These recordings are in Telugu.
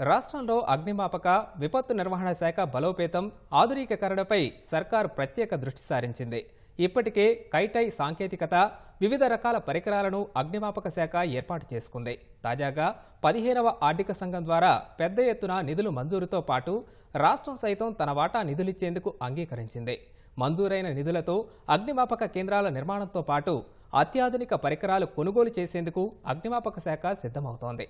రాష్ట్రంలో అగ్నిమాపక విపత్తు నిర్వహణ శాఖ బలోపేతం ఆధునికీకరణపై సర్కార్ ప్రత్యేక దృష్టి సారించింది. ఇప్పటికే కైటై సాంకేతికత వివిధ రకాల పరికరాలను అగ్నిమాపక శాఖ ఏర్పాటు చేసుకుంది. తాజాగా పదిహేనవ ఆర్థిక సంఘం ద్వారా పెద్ద ఎత్తున నిధులు మంజూరుతో పాటు రాష్ట్రం సైతం తన వాటా నిధులిచ్చేందుకు అంగీకరించింది. మంజూరైన నిధులతో అగ్నిమాపక కేంద్రాల నిర్మాణంతో పాటు అత్యాధునిక పరికరాలు కొనుగోలు చేసేందుకు అగ్నిమాపక శాఖ సిద్ధమవుతోంది.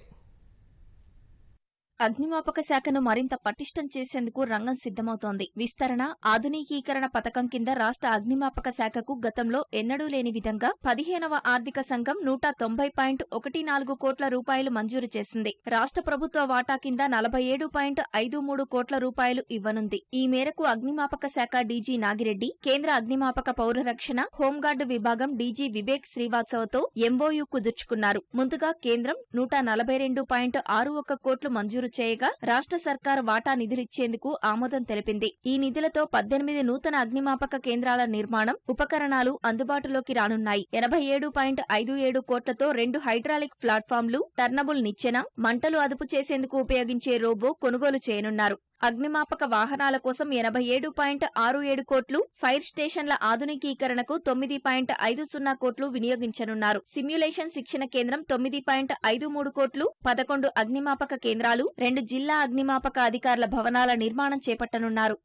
అగ్నిమాపక శాఖను మరింత పటిష్టం చేసేందుకు రంగం సిద్ధమవుతోంది. విస్తరణ ఆధునికీకరణ పథకం కింద రాష్ట్ర అగ్నిమాపక శాఖకు గతంలో ఎన్నడూ లేని విధంగా పదిహేనవ ఆర్థిక సంఘం నూట తొంభై పాయింట్ ఒకటి నాలుగు కోట్ల రూపాయలు మంజూరు చేసింది. రాష్ట్ర ప్రభుత్వ వాటా కింద నలభై ఏడు పాయింట్ ఐదు మూడు కోట్ల రూపాయలు ఇవ్వనుంది. ఈ మేరకు అగ్నిమాపక శాఖ డీజీ నాగిరెడ్డి కేంద్ర అగ్నిమాపక పౌర రక్షణ హోంగార్డు విభాగం డీజీ వివేక్ శ్రీవాత్సవతో ఎంఓయూ కుదుర్చుకున్నారు. ముందుగా కేంద్రం నూట నలభై రెండు పాయింట్ ఆరు ఒక కోట్లు మంజూరు చేయగా రాష్ట్ర సర్కార్ వాటా నిధులిచ్చేందుకు ఆమోదం తెలిపింది. ఈ నిధులతో పద్దెనిమిది నూతన అగ్నిమాపక కేంద్రాల నిర్మాణం ఉపకరణాలు అందుబాటులోకి రానున్నాయి. ఎనభై ఏడు పాయింట్ ఐదు ఏడు కోట్లతో రెండు హైడ్రాలిక్ ప్లాట్ఫామ్లు టర్నబుల్ నిచ్చెన మంటలు అదుపు చేసేందుకు ఉపయోగించే రోబో కొనుగోలు చేయనున్నారు. అగ్నిమాపక వాహనాల కోసం ఎనభై ఏడు పాయింట్ ఆరు ఏడు కోట్లు ఫైర్ స్టేషన్ల ఆధునికీకరణకు తొమ్మిది పాయింట్ ఐదు సున్నా కోట్లు వినియోగించనున్నారు. సిమ్యులేషన్ శిక్షణ కేంద్రం తొమ్మిది పాయింట్ ఐదు మూడు కోట్లు పదకొండు అగ్నిమాపక కేంద్రాలు రెండు జిల్లా అగ్నిమాపక అధికారుల భవనాల నిర్మాణం చేపట్టనున్నారు.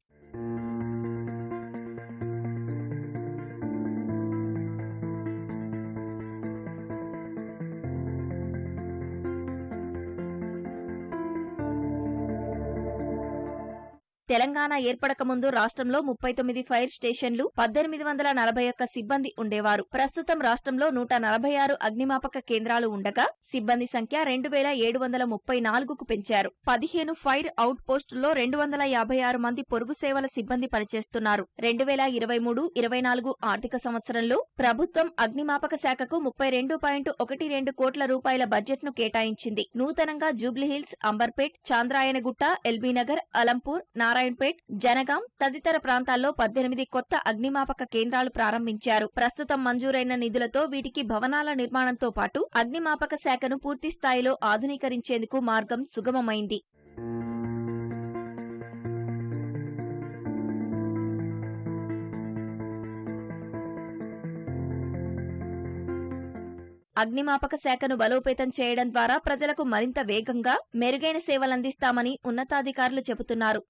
తెలంగాణ ఏర్పడక ముందు రాష్ట్రంలో ముప్పై తొమ్మిది ఫైర్ స్టేషన్లు పద్దెనిమిది వందల నలభై ఒక్క సిబ్బంది ఉండేవారు. ప్రస్తుతం రాష్ట్రంలో నూట నలభై ఆరు అగ్నిమాపక కేంద్రాలు ఉండగా సిబ్బంది సంఖ్య రెండు వేల ఏడు వందల ముప్పై నాలుగుకు పెంచారు. పదిహేను ఫైర్ అవుట్ పోస్టుల్లో రెండు వందల యాభై ఆరు మంది పొరుగు సేవల సిబ్బంది పనిచేస్తున్నారు. రెండు వేల ఇరవై మూడు ఇరవై నాలుగు ఆర్థిక సంవత్సరంలో ప్రభుత్వం అగ్నిమాపక శాఖకు ముప్పై రెండు పాయింట్ ఒకటి రెండు కోట్ల రూపాయల బడ్జెట్ను కేటాయించింది. నూతనంగా జూబ్లీహిల్స్ అంబర్పేట్ చాంద్రాయనగుట్ట ఎల్బీనగర్ అలంపూర్ నారాయణపేట్ జనగాం తదితర ప్రాంతాల్లో పద్దెనిమిది కొత్త అగ్నిమాపక కేంద్రాలు ప్రారంభించారు. ప్రస్తుతం మంజూరైన నిధులతో వీటికి భవనాల నిర్మాణంతో పాటు అగ్నిమాపక శాఖను పూర్తి స్థాయిలో ఆధునీకరించేందుకు మార్గం సుగమమైంది. అగ్నిమాపక శాఖను బలోపేతం చేయడం ద్వారా ప్రజలకు మరింత వేగంగా మెరుగైన సేవలందిస్తామని ఉన్నతాధికారులు చెబుతున్నారు.